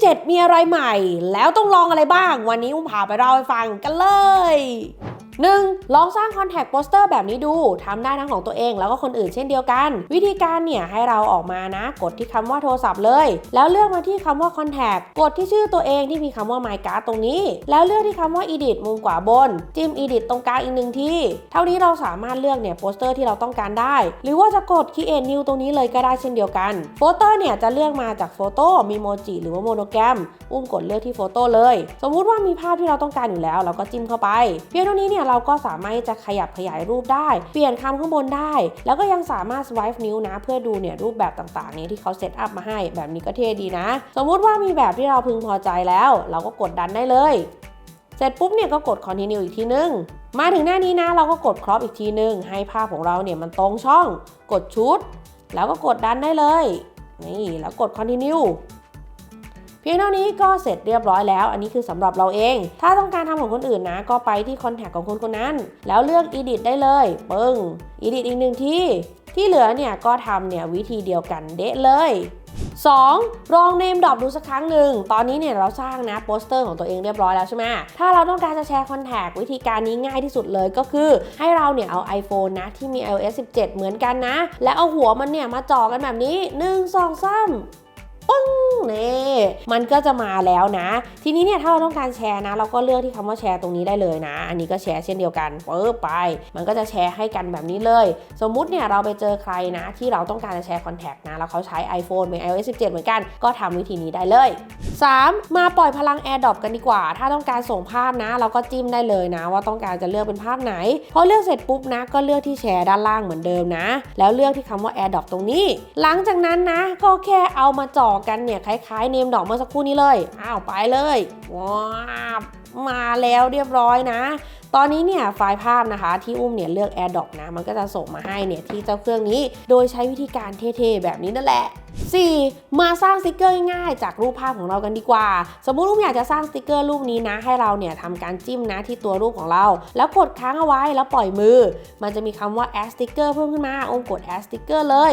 17 มีอะไรใหม่ แล้วต้องลองอะไรบ้าง วันนี้อุ้มพาไปเล่าให้ฟังกันเลย 1. ลองสร้างคอนแทคโปสเตอร์แบบนี้ดูทำได้ทั้งของตัวเองแล้วก็คนอื่นเช่นเดียวกัน วิธีการเนี่ยให้เราออกมานะ กดที่คำว่าโทรศัพท์เลย แล้วเลือกมาที่คำว่าคอนแทคกดที่ชื่อตัวเองที่มีคำว่า My Card ตรงนี้ แล้วเลือกที่คำว่า Edit มุมขวาบน จิ้ม Edit ตรงกลางอีกหนึ่งที่ เท่านี้เราสามารถเลือกเนี่ยโปสเตอร์ที่เราต้องการได้ หรือว่าจะกด Create New ตรงนี้เลยก็ได้เช่นเดียวกันโฟโต้เนี่ยจะเลือกมาจากโฟโต้มีโมจิหรือว่าโมโนแกรมอุ้มกดเลือกที่โฟโต้เลย สมมุติว่ามีภาพที่เราต้องการอยู่แล้ว เราก็จิ้มเข้าไปเพียงเท่านี้เนี่ยเราก็สามารถจะขยับขยายรูปได้ เปลี่ยนคำข้างบนได้ แล้วก็ยังสามารถ swipe นิ้วนะ เพื่อดูเนี่ยรูปแบบต่างๆนี่ยที่เขาเซตอัพมาให้ แบบนี้ก็เท่ดีนะ สมมุติว่ามีแบบที่เราพึงพอใจแล้ว เราก็กดดันได้เลย เสร็จปุ๊บเนี่ยก็กด continue อีกทีนึงมาถึงหน้านี้นะเราก็กด crop อีกทีนึง ให้ภาพของเราเนี่ยมันตรงช่อง กดชุด แล้วก็กดดันได้เลย นี่แล้วกด continue เพียงเท่านี้ก็เสร็จเรียบร้อยแล้ว อันนี้คือสำหรับเราเอง ถ้าต้องการทำของคนอื่นนะ ก็ไปที่คอนแทคของคนคนนั้น แล้วเลือก edit ได้เลยปึ้ง edit อีกหนึ่งที่ ที่เหลือเนี่ยก็ทำเนี่ยวิธีเดียวกันเดะเลย 2. ลองเนมดรอปดูสักครั้งหนึ่ง ตอนนี้เนี่ยเราสร้างนะโปสเตอร์ของตัวเองเรียบร้อยแล้วใช่ไหม ถ้าเราต้องการจะแชร์คอนแทควิธีการนี้ง่ายที่สุดเลยก็คือ ให้เราเนี่ยเอา iPhone นะที่มี iOS 17 เหมือนกันนะ แล้วเอาหัวมันเนี่ยมาจ่อกันแบบนี้ 1 2 3 ปึ้งนี่มันก็จะมาแล้วนะ ทีนี้เนี่ยถ้าเราต้องการแชร์นะ เราก็เลือกที่คำว่าแชร์ตรงนี้ได้เลยนะ อันนี้ก็แชร์เช่นเดียวกันปึ๊บไป มันก็จะแชร์ให้กันแบบนี้เลย สมมุติเนี่ยเราไปเจอใครนะ ที่เราต้องการจะแชร์คอนแทคนะแล้วเขาใช้ iPhone เป็น iOS 17 เหมือนกัน ก็ทำวิธีนี้ได้เลย 3. มาปล่อยพลัง AirDrop กันดีกว่า ถ้าต้องการส่งภาพนะ เราก็จิ้มได้เลยนะ ว่าต้องการจะเลือกเป็นภาพไหนพอเลือกเสร็จปุ๊บนะ ก็เลือกที่แชร์ด้านล่างเหมือนเดิมนะ แล้วเลือกที่คำว่า AirDrop ตรงนี้ หลังจากนั้นนะ ก็แค่เอามาจ่อกันเนี่ยคล้ายๆเนมดอกเมื่อสักครู่นี้เลย อ้าวไปเลยว้ามาแล้วเรียบร้อยนะ ตอนนี้เนี่ยไฟล์ภาพนะคะที่อุ้มเนี่ยเลือก AirDrop นะมันก็จะส่งมาให้เนี่ยที่เจ้าเครื่องนี้ โดยใช้วิธีการเท่ๆแบบนี้นั่นแหละ 4. มาสร้างสติกเกอร์ง่ายๆ จากรูปภาพของเรากันดีกว่า สมมุติอุ้มอยากจะสร้างสติกเกอร์รูปนี้นะ ให้เราเนี่ยทำการจิ้มนะที่ตัวรูปของเรา แล้วกดค้างเอาไว้แล้วปล่อยมือ มันจะมีคำว่า add sticker เพิ่มขึ้นมาอุ้มกด add sticker เลย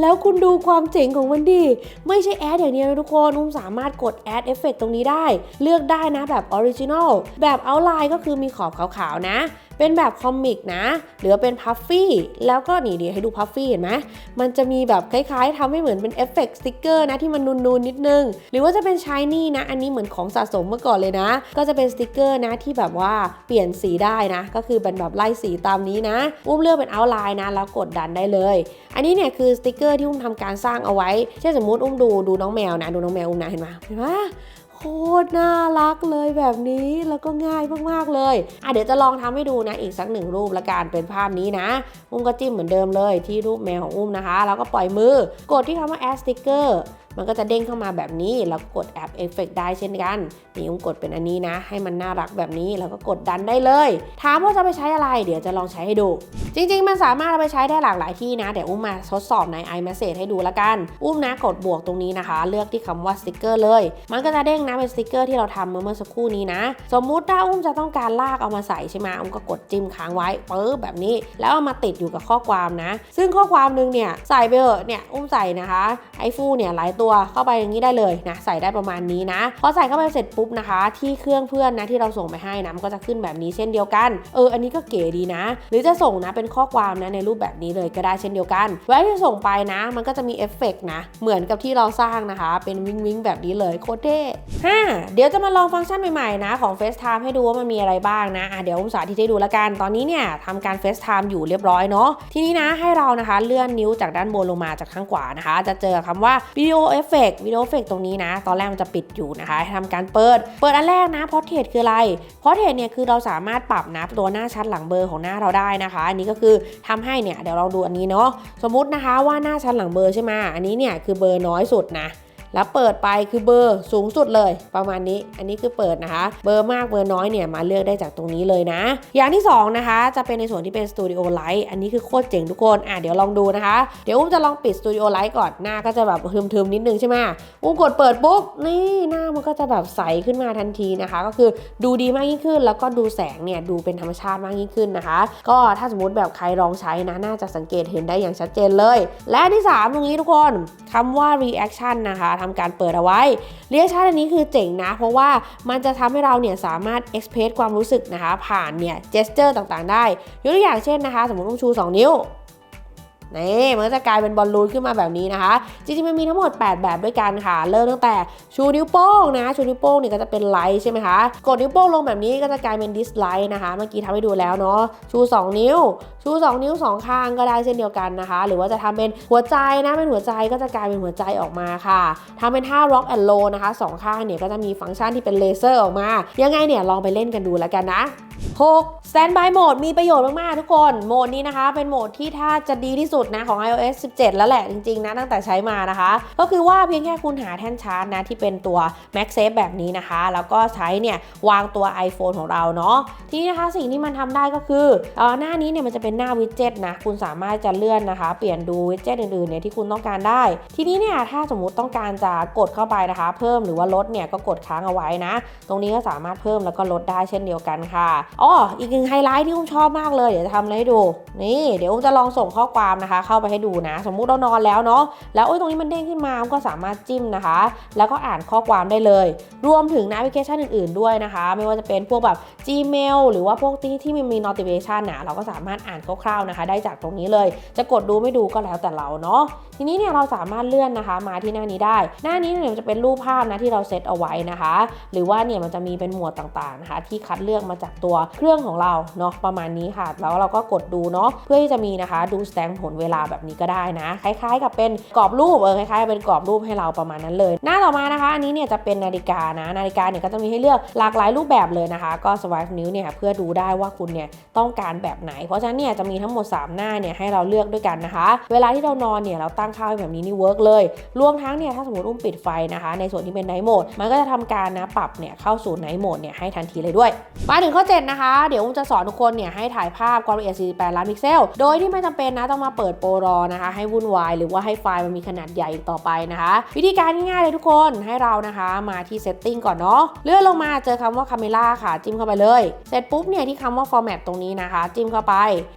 แล้วคุณดูความเจ๋งของมันดิไม่ใช่ add อย่างเดียวนะทุกคนอุ้มสามารถกด add effect ตรงนี้ได้ เลือกได้นะแบบ original แบบ outline ก็คือมีขอบขาวๆนะ เป็นแบบคอมิกนะ หรือเป็นพัฟฟี่แล้วก็นี่เดี๋ยวให้ดูพัฟฟี่เห็นไหมมันจะมีแบบคล้ายๆทำให้เหมือนเป็นเอฟเฟกต์สติกเกอร์นะที่มันนูนๆนิดนึง หรือว่าจะเป็นชายนี่นะ อันนี้เหมือนของสะสมเมื่อก่อนเลยนะ ก็จะเป็นสติกเกอร์นะที่แบบว่าเปลี่ยนสีได้นะ ก็คือเป็นแบบไล่สีตามนี้นะ อุ้มเลือกเป็นเอาไลน์นะแล้วกดดันได้เลย อันนี้เนี่ยคือสติกเกอร์ที่อุ้มทำการสร้างเอาไว้ เช่นสมมติอุ้มดูดูน้องแมวนะ ดูน้องแมวอุ้มนะเห็นไหมเห็นไหม โคตรน่ารักเลยแบบนี้แล้วก็ง่ายมากๆเลยอะเดี๋ยวจะลองทำให้ดูนะอีกสักหนึ่งรูปละกันเป็นภาพนี้นะ อุ้มก็จิ้มเหมือนเดิมเลยที่รูปแมวของอุ้มนะคะ แล้วก็ปล่อยมือกดที่คำว่า add sticker มันก็จะเด้งเข้ามาแบบนี้ แล้วกดแอปเอฟเฟกได้เช่นกันนี่อุ้มกดเป็นอันนี้นะ ให้มันน่ารักแบบนี้แล้วก็กดดันได้เลย ถามว่าจะไปใช้อะไร เดี๋ยวจะลองใช้ให้ดู จริง ๆ มันสามารถเอาไปใช้ได้หลากหลายที่นะ เดี๋ยวอุ้มมาทดสอบใน iMessage ให้ดูละกัน อุ้มนะกดบวกตรงนี้นะคะ เลือกที่คำว่าสติกเกอร์เลย มันก็จะเด้งนะเป็นสติกเกอร์ที่เราทำเมื่อเมื่อสักครู่นี้นะ สมมุติถ้าอุ้มจะต้องการลากเอามาใส่ใช่ไหมอุ้มก็กดจิ้มค้างไว้ปึ๊บแบบนี้ แล้วเอามาติดอยู่กับข้อความนะ ซึ่งข้อความนึงเนี่ยใส่ไปเถอะเนี่ยอุ้มใส่นะคะไอฟูเนี่ยหลายตัวเข้าไปอย่างนี้ได้เลยนะใส่ได้ประมาณนี้นะพอใส่เข้าไปเสร็จปุ๊บนะคะ ที่เครื่องเพื่อนนะที่เราส่งไปให้นะมันก็จะขึ้นแบบนี้เช่นเดียวกันเอออันนี้ก็เก๋ดีนะ หรือจะส่งนะเป็นข้อความนะในรูปแบบนี้เลยก็ได้เช่นเดียวกันเวลาที่ส่งไปนะ มันก็จะมีเอฟเฟกต์นะเหมือนกับที่เราสร้างนะคะ เป็นวิงวิงแบบนี้เลยโคตรเท่ห้าเดี๋ยวจะมาลองฟังก์ชันใหม่ๆนะของ FaceTime ให้ดูว่ามันมีอะไรบ้างนะะเดี๋ยวผมสาธิตให้ดูละกันตอนนี้เนี่ยทำการ FaceTime อยู่เรียบร้อยเนาะทีนี้นะให้เรานะคะเลื่อนนิ้วจากด้านบนลงมาจากข้างขวานะคะ จะเจอคำว่าวิดีโอเอฟเฟกต์วิดีโอเอฟเฟกต์ตรงนี้นะ ตอนแรกมันจะปิดอยู่นะคะให้ทำการเปิด เปิดอันแรกนะพอเทดคืออะไรพอเทดเนี่ยคือเราสามารถปรับนะตัวหน้าชัดหลังเบอร์ของหน้าเราได้นะคะ อันนี้ก็คือทำให้เนี่ยเดี๋ยวเราดูอันนี้เนาะสมมุตินะคะว่าหน้าชัดหลังเบอร์ใช่ไหมอันนี้เนี่ยคือเบอร์น้อยสุดนะ แล้วเปิดไปคือเบอร์สูงสุดเลย ประมาณนี้ อันนี้คือเปิดนะคะ เบอร์มากเบอร์น้อยเนี่ยมาเลือกได้จากตรงนี้เลยนะ อย่างที่2นะคะจะเป็นในส่วนที่เป็นสตูดิโอไลท์อันนี้คือโคตรเจ๋งทุกคนอะเดี๋ยวลองดูนะคะ เดี๋ยวอุ้มจะลองปิดสตูดิโอไลท์ก่อนหน้าก็จะแบบทึมๆนิดนึงใช่ไหมอุ้มกดเปิดปุ๊บนี่หน้ามันก็จะแบบใสขึ้นมาทันทีนะคะ ก็คือดูดีมากยิ่งขึ้น แล้วก็ดูแสงเนี่ยดูเป็นธรรมชาติมากยิ่งขึ้นนะคะ ก็ถ้าสมมติแบบใครลองใช้นะน่าจะสังเกตเห็นได้อย่างชัดเจนเลย และที่ 3 ตรงนี้ทุกคนคำว่า reaction นะคะทำการเปิดเอาไว้ เรียกชันอันนี้คือเจ๋งนะ เพราะว่ามันจะทำให้เราเนี่ยสามารถเอ็กเพรสความรู้สึกนะคะ ผ่านเนี่ยเจสเจอร์ต่างๆ ได้ ยกตัวอย่างเช่นนะคะ สมมติต้องชู 2 นิ้ว นี่มันก็จะกลายเป็นบอลลูนขึ้นมาแบบนี้นะคะ จริงๆมันมีทั้งหมด 8 แบบด้วยกันค่ะ เริ่มตั้งแต่ชูนิ้วโป้งนะชูนิ้วโป้งเนี่ยก็จะเป็นไลท์ใช่ไหมคะกดนิ้วโป้งลงแบบนี้ก็จะกลายเป็นดิสไลท์นะคะ เมื่อกี้ทำให้ดูแล้วเนาะชู 2 นิ้ว ชู 2 นิ้ว 2 ข้างก็ได้เช่นเดียวกันนะคะ หรือว่าจะทำเป็นหัวใจนะเป็นหัวใจก็จะกลายเป็นหัวใจออกมาค่ะทำเป็นท่า rock and roll นะคะสองข้างเนี่ยก็จะมีฟังก์ชันที่เป็นเลเซอร์ออกมา ยังไงเนี่ยลองไปเล่นกันดูแล้วกันนะ 6 Standby Mode มีประโยชน์มาก ๆ ทุกคน โหมดนี้นะคะ เป็นโหมดที่ถ้าจะดีที่สุดนะของ iOS 17 แล้วแหละจริง ๆ นะ ตั้งแต่ใช้มานะคะ ก็คือว่าเพียงแค่คุณหาแท่นชาร์จนะ ที่เป็นตัว MagSafe แบบนี้นะคะ แล้วก็ใช้เนี่ยวางตัว iPhone ของเราเนาะทีนี้นะคะสิ่งที่มันทำได้ก็คือเออหน้านี้เนี่ยมันจะเป็นหน้าวิดเจ็ตนะ คุณสามารถจะเลื่อนนะคะ เปลี่ยนดูวิดเจ็ตอื่น ๆ เนี่ยที่คุณต้องการได้ ทีนี้เนี่ยถ้าสมมุติต้องการจะกดเข้าไปนะคะ เพิ่มหรือว่าลดเนี่ยก็กดค้างเอาไว้นะ ตรงนี้ก็สามารถเพิ่มแล้วก็ลดได้เช่นเดียวกันค่ะอ๋ออีกหนึ่งไฮไลท์ที่อุ้มชอบมากเลยเดี๋ยวจะทำให้ดู นี่ เดี๋ยวอุ้มจะลองส่งข้อความนะคะ เข้าไปให้ดูนะ สมมุติเรานอนแล้วเนาะแล้วโอ้ยตรงนี้มันเด้งขึ้นมาอุ้มก็สามารถจิ้มนะคะ แล้วก็อ่านข้อความได้เลย รวมถึงแอปพลิเคชันอื่น ๆด้วยนะคะ ไม่ว่าจะเป็นพวกแบบ Gmail หรือว่าพวกที่ที่มันมี notification นะเราก็สามารถอ่านคร่าวๆนะคะ ได้จากตรงนี้เลย จะกดดูไม่ดูก็แล้วแต่เราเนาะทีนี้เนี่ยเราสามารถเลื่อนนะคะ มาที่หน้านี้ได้ หน้านี้เนี่ยมันจะเป็นรูปภาพนะที่เราเซตเอาไว้นะคะ หรือว่าเนี่ยมันจะมีเป็นหมวดต่างๆนะคะ ที่คัดเลือกมาจากตัวเครื่องของเราเนาะประมาณนี้ค่ะ แล้วเราก็กดดูเนาะเพื่อที่จะมีนะคะดูแสดงผลเวลาแบบนี้ก็ได้นะ คล้ายๆ กับเป็นกรอบรูปเออคล้ายๆเป็นกรอบรูปให้เราประมาณนั้นเลย หน้าต่อมานะคะอันนี้เนี่ยจะเป็นนาฬิกานะนาฬิกาเนี่ยก็จะมีให้เลือกหลากหลายรูปแบบเลยนะคะ ก็สวายนิ้วเนี่ยเพื่อดูได้ว่าคุณเนี่ยต้องการแบบไหน เพราะฉะนั้นเนี่ยจะมีทั้งหมด 3 หน้าเนี่ยให้เราเลือกด้วยกันนะคะ เวลาที่เรานอนเนี่ยเราตั้งค่าไว้แบบนี้นี่เวิร์กเลย รวมทั้งเนี่ยถ้าสมมติอุ้มปิดไฟนะคะ ในส่วนที่เป็นไนท์โหมดมันก็จะทำการนะปรับเนี่ยเข้าสู่ไนท์โหมดเนี่ยให้ทันทีเลยด้วย มาถึงข้อ 7นะคะ เดี๋ยวอุ้มจะสอนทุกคนเนี่ยให้ถ่ายภาพความละเอียด 48 ล้านพิกเซล โดยที่ไม่จำเป็นนะต้องมาเปิดโปรรอนะคะ ให้วุ่นวาย หรือว่าให้ไฟล์มันมีขนาดใหญ่อีกต่อไปนะคะ วิธีการง่ายๆเลยทุกคนให้เรานะคะมาที่ setting ก่อนเนาะเลื่อนลงมาเจอคำว่า camera ค่ะ จิ้มเข้าไปเลย เสร็จปุ๊บเนี่ยที่คำว่า format ตรงนี้นะคะ จิ้มเข้าไป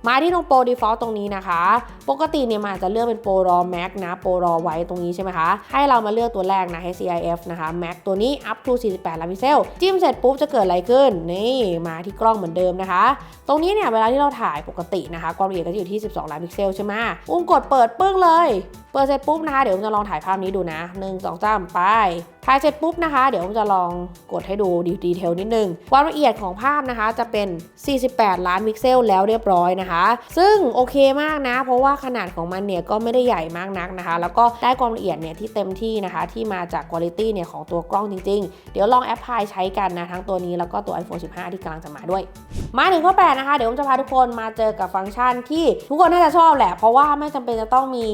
มาที่ตรง pro default ตรงนี้นะคะ ปกติเนี่ยมันอาจจะเลือกเป็นโปรรอ max นะโปรรอไว้ตรงนี้ใช่ไหมคะให้เรามาเลือกตัวแรกนะ HCIF นะคะ max ตัวนี้ up to 48 ล้านพิกเซล จิ้มเสร็จปุ๊บจะเกิดอะไรขึ้นนี่มาที่กล้องเหมือนเดิมนะคะ ตรงนี้เนี่ยเวลาที่เราถ่ายปกตินะคะ ความละเอียดก็จะอยู่ที่ 12 ล้านพิกเซลใช่ไหมอุ้มกดเปิดปึ้งเลย เปิดเสร็จปุ๊บนะคะ เดี๋ยวอุ้มจะลองถ่ายภาพนี้ดูนะ 1 2 3ไปถ่ายเสร็จปุ๊บนะคะ เดี๋ยวอุ้มจะลองกดให้ดูดีเทลนิดนึง ความละเอียดของภาพนะคะจะเป็น 48 ล้านพิกเซลแล้วเรียบร้อยนะคะ ซึ่งโอเคมากนะ เพราะว่าขนาดของมันเนี่ยก็ไม่ได้ใหญ่มากนักนะคะ แล้วก็ได้ความละเอียดเนี่ยที่เต็มที่นะคะ ที่มาจากคุณภาพเนี่ยของตัวกล้องจริง ๆ เดี๋ยวลองแอปพลายใช้กันนะ ทั้งตัวนี้แล้วก็ตัว iPhone 15 ที่กำลังจะมาด้วย มาถึงข้อ 8 นะคะ เดี๋ยวผมจะพาทุกคนมาเจอกับฟังก์ชันที่ทุกคนน่าจะชอบแหละ เพราะว่าไม่จำเป็นจะต้องมี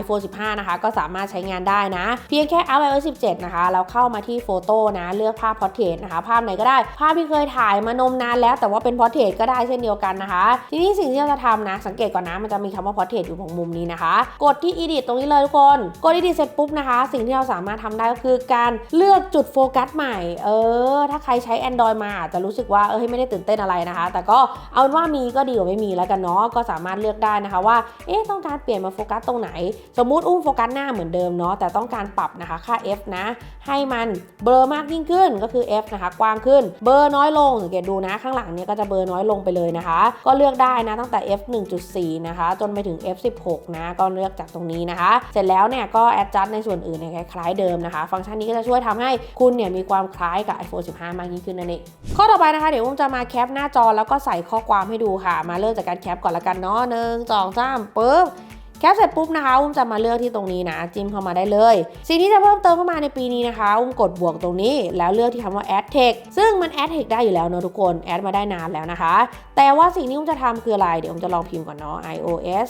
iPhone 15 นะคะ ก็สามารถใช้งานได้นะ เพียงแค่ iOS 17 นะคะแล้วเข้ามาที่โฟโต้นะเลือกภาพพอร์เทรตนะคะ ภาพไหนก็ได้ ภาพที่เคยถ่ายมานมนานแล้ว แต่ว่าเป็นพอร์เทรตก็ได้เช่นเดียวกันนะคะ ทีนี้สิ่งที่เราจะทำนะ สังเกตก่อนนะมันจะมีคำว่าพอร์เทรตอยู่ตรงมุมนี้นะคะ กดที่ edit ตรงนี้เลยทุกคน กด edit เสร็จปุ๊บนะคะ สิ่งที่เราสามารถทำได้ก็คือการเลือกจุดโฟกัสใหม่ เออ ถ้าใครใช้ Android มาอาจจะรู้สึกว่าเออไม่ได้ตื่นเต้นอะไรนะคะ แต่ก็เอาว่ามีก็ดีกว่าไม่มีแล้วกันเนาะก็สามารถเลือกได้นะคะว่าเอ๊ะต้องการเปลี่ยนมาโฟกัสตรงไหน สมมุติอุ้มโฟกัสหน้าเหมือนเดิมเนาะแต่ต้องการปรับนะคะค่า f นะให้มันเบลอมากยิ่งขึ้นก็คือ f นะคะ กว้างขึ้น เบลอน้อยลงสังเกตดูนะ ข้างหลังเนี้ยก็จะเบลอน้อยลงไปเลยนะคะ ก็เลือกได้นะตั้งแต่ f 1.4 นะคะ จนไปถึง f 16นะก็เลือกจากตรงนี้นะคะ เสร็จแล้วเนี่ยก็ adjust ในส่วนอื่นเนี่ยคล้ายๆเดิมนะคะ ฟังก์ชันนี้ก็จะช่วยทำให้คุณเนี่ยมีความคล้ายกับ iPhone 15 มากยิ่งขึ้นนั่นเองข้อต่อไปนะคะเดี๋ยวอุ้มจะมาแคปหน้าจอแล้วก็ใส่ข้อความให้ดูค่ะ มาเริ่มจากการแคปก่อนละกันเนาะหนึ่งสองสามปึ๊บ ปเสร็จปุ๊บนะคะอุ้มจะมาเลือกที่ตรงนี้นะ จิ้มเข้ามาได้เลย สิ่งที่จะเพิ่มเติมเข้ามาในปีนี้นะคะอุ้มกดบวกตรงนี้ แล้วเลือกที่คำว่า add text ซึ่งมัน add text ได้อยู่แล้วเนอะทุกคนแอดมาได้นานแล้วนะคะ แต่ว่าสิ่งที่อุ้มจะทำคืออะไร เดี๋ยวอุ้มจะลองพิมพ์ก่อนเนาะ iOS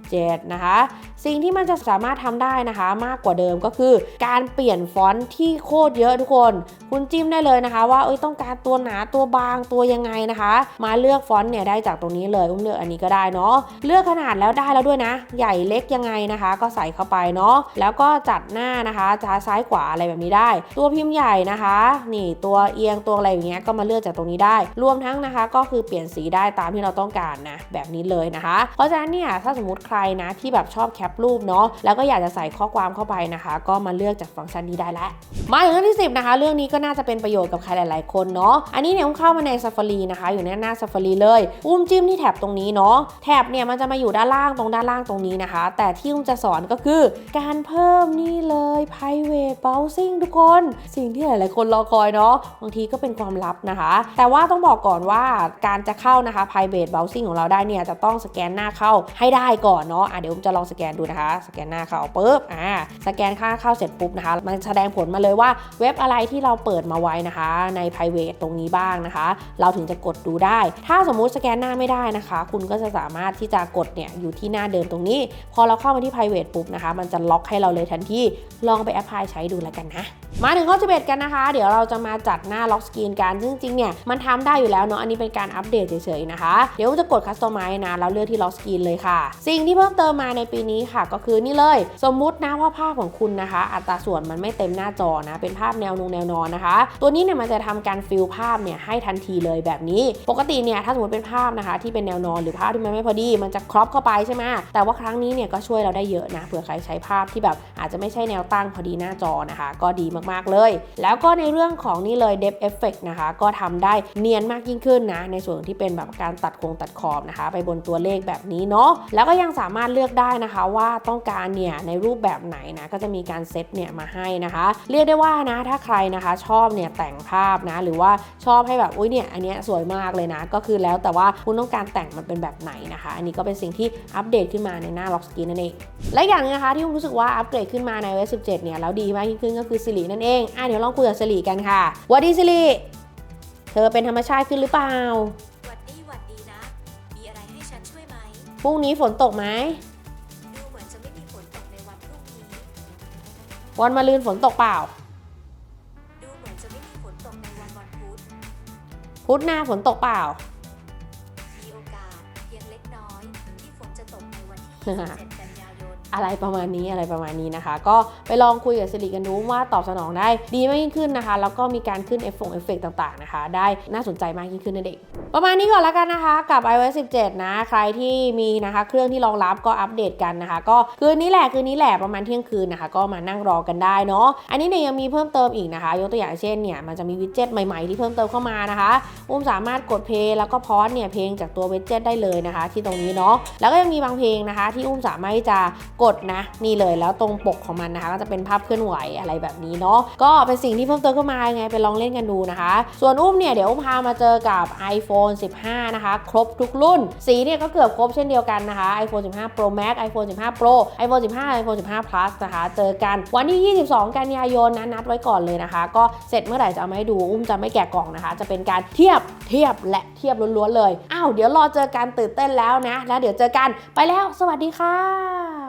17 นะคะ สิ่งที่มันจะสามารถทำได้นะคะ มากกว่าเดิมก็คือ การเปลี่ยนฟอนต์ที่โคตรเยอะทุกคน คุณจิ้มได้เลยนะคะ ว่าเอ้ยต้องการตัวหนาตัวบางตัวยังไงนะคะ มาเลือกฟอนต์เนี่ยได้จากตรงนี้เลยอุ้มเลือกอันนี้ก็ได้เนาะเลือกขนาดแล้วได้แล้วด้วยนะใหญ่ญ่เล็กยังไงนะคะ ก็ใส่เข้าไปเนาะแล้วก็จัดหน้านะคะจะซ้ายขวาอะไรแบบนี้ได้ ตัวพิมพ์ใหญ่นะคะ นี่ตัวเอียงตัวอะไรอย่างเงี้ยก็มาเลือกจากตรงนี้ได้ รวมทั้งนะคะ ก็คือเปลี่ยนสีได้ตามที่เราต้องการนะแบบนี้เลยนะคะ เพราะฉะนั้นเนี่ยถ้าสมมติใครนะที่แบบชอบแคปรูปเนาะแล้วก็อยากจะใส่ข้อความเข้าไปนะคะ ก็มาเลือกจากฟังก์ชันนี้ได้แล้วมาถึงเรื่องที่ 10 นะคะ เรื่องนี้ก็น่าจะเป็นประโยชน์กับใครหลาย ๆ คนเนาะอันนี้เนี่ยอุ้มเข้ามาใน Safari นะคะ อยู่ในหน้า Safari เลยอุ้มจิ้มที่แท็บตรงนี้เนาะแท็บเนี่ยมันจะมาอยู่ด้านล่างตรงด้านล่างตรงนี้นะคะ แต่ที่อุ้มจะสอนก็คือการเพิ่มนี่เลย private browsing ทุกคน สิ่งที่หลายๆคนรอคอยเนาะบางทีก็เป็นความลับนะคะ แต่ว่าต้องบอกก่อนว่าการจะเข้านะคะ private browsing ของเราได้เนี่ยจะต้องสแกนหน้าเข้าให้ได้ก่อนเนาะะเดี๋ยวอุ้มจะลองสแกนดูนะคะ สแกนหน้าเข้าปุ๊บอ่าสแกนค่าเข้าเสร็จปุ๊บนะคะ มันแสดงผลมาเลยว่าเว็บอะไรที่เราเปิดมาไว้นะคะ ใน private ตรงนี้บ้างนะคะ เราถึงจะกดดูได้ ถ้าสมมุติสแกนหน้าไม่ได้นะคะ คุณก็จะสามารถที่จะกดเนี่ยอยู่ที่หน้าเดิมตรงนี้พอเราเข้ามาที่ private ปุ๊บนะคะ มันจะล็อกให้เราเลยทันทีลองไปแอปพลายใช้ดูแล้วกันนะ มาถึงข้อ11กันนะคะ เดี๋ยวเราจะมาจัดหน้าล็อกสกรีนกันซึ่งจริงๆเนี่ยมันทำได้อยู่แล้วเนาะอันนี้เป็นการอัปเดตเฉยๆนะคะ เดี๋ยวจะกดคัสตอมไมซ์นะแล้วเลือกที่ล็อกสกรีนเลยค่ะ สิ่งที่เพิ่มเติมมาในปีนี้ค่ะ ก็คือนี่เลย สมมุตินะว่าภาพของคุณนะคะ อัตราส่วนมันไม่เต็มหน้าจอนะเป็นภาพแนวนงแนวนอนนะคะ ตัวนี้เนี่ยมันจะทำการฟิลภาพเนี่ยให้ทันทีเลยแบบนี้ ปกติเนี่ยถ้าสมมติเป็นภาพนะคะ ที่เป็นแนวนอนหรือภาพที่มันไม่พอดี มันจะครอปเข้าไปใช่ไหมแต่ว่าครั้งนี้เนี่ยก็ช่วยเราได้เยอะนะเผื่อใครใช้ภาพที่แบบอาจจะไม่ใช่แนวตั้งพอดีหน้าจอนะคะ ก็ดีมากๆเลย แล้วก็ในเรื่องของนี่เลย depth effect นะคะ ก็ทำได้เนียนมากยิ่งขึ้นนะ ในส่วนที่เป็นแบบการตัดโครงตัดขอบนะคะ ไปบนตัวเลขแบบนี้เนาะแล้วก็ยังสามารถเลือกได้นะคะว่าต้องการเนี่ยในรูปแบบไหนนะก็จะมีการเซตเนี่ยมาให้นะคะ เรียกได้ว่านะถ้าใครนะคะชอบเนี่ยแต่งภาพนะหรือว่าชอบให้แบบอุ้ยเนี่ยอันเนี้ยสวยมากเลยนะ ก็คือแล้วแต่ว่าคุณต้องการแต่งมันเป็นแบบไหนนะคะ อันนี้ก็เป็นสิ่งที่อัปเดตขึ้นมาในหน้า Lock Screen นั่นเองและอย่างนึงนะคะที่ผมรู้สึกว่าอัปเกรดขึ้นมาใน iOS 17เนี่ยแล้วดีมากยิ่งขึ้นก็คือ Siri นั่นเอง อะเดี๋ยวลองคุยกับ Siri กันค่ะวัสดี Siri เธอเป็นธรรมชาติขึ้นหรือเปล่า หวัดดีหวัดดีนะ มีอะไรให้ฉันช่วยไหม พรุ่งนี้ฝนตกไหม ดูเหมือนจะไม่มีฝนตกในวันพรุ่งนี้ วันมะรืนฝนตกเปล่า ดูเหมือนจะไม่มีฝนตกในวันวันพุธ พุธหน้าฝนตกเปล่า มีโอกาสเพียงเล็กน้อยที่ฝนจะตกในวันที่ 27กันยายน อะไรประมาณนี้อะไรประมาณนี้นะคะ ก็ไปลองคุยกับสิริกันดูว่าตอบสนองได้ดีมากยิ่งขึ้นนะคะ แล้วก็มีการขึ้นเอฟฟงเอฟเฟกต่างๆนะคะ ได้น่าสนใจมากยิ่งขึ้นนั่นเองประมาณนี้ก่อนแล้วกันนะคะกับ iOS 17 นะ ใครที่มีนะคะเครื่องที่รองรับก็อัปเดตกันนะคะ ก็คืนนี้แหละคืนนี้แหละประมาณเที่ยงคืนนะคะ ก็มานั่งรอกันได้เนาะอันนี้เนี่ยยังมีเพิ่มเติมอีกนะคะ ยกตัวอย่างเช่นเนี่ยมันจะมีวิดเจ็ตใหม่ๆที่เพิ่มเติมเข้ามานะคะอุ้มสามารถกดเพลย์แล้วก็พอสเนี่ยเพลงจากตัวเวดเจ็ตได้เลยนะคะ ที่ตรงนี้เนาะแล้วก็ยังมีบางเพลงนะคะ ที่อุ้มสามารถจะกดนะนี่เลยแล้วตรงปกของมันนะคะก็จะเป็นภาพเคลื่อนไหวอะไรแบบนี้เนาะก็เป็นสิ่งที่เพิ่มเติมเข้ามายังไงไปลองเล่นกันดูนะคะ ส่วนอุ้มเนี่ยเดี๋ยวอุ้มพามาเจอกับ iPhone 15 นะคะ ครบทุกรุ่น สีเนี่ยก็เกือบครบเช่นเดียวกันนะคะ iPhone 15 Pro Max iPhone 15 Pro iPhone 15 iPhone 15 Plus นะคะ เจอกันวันที่ 22 กันยายนนะนัดไว้ก่อนเลยนะคะ ก็เสร็จเมื่อไหร่จะเอามาให้ดูอุ้มจะไม่แกะกล่องนะคะ จะเป็นการเทียบเทียบและเทียบล้วนๆเลยอ้าวเดี๋ยวรอเจอกันตื่นเต้นแล้วนะ แล้วเดี๋ยวเจอกันไปแล้ว สวัสดีค่ะ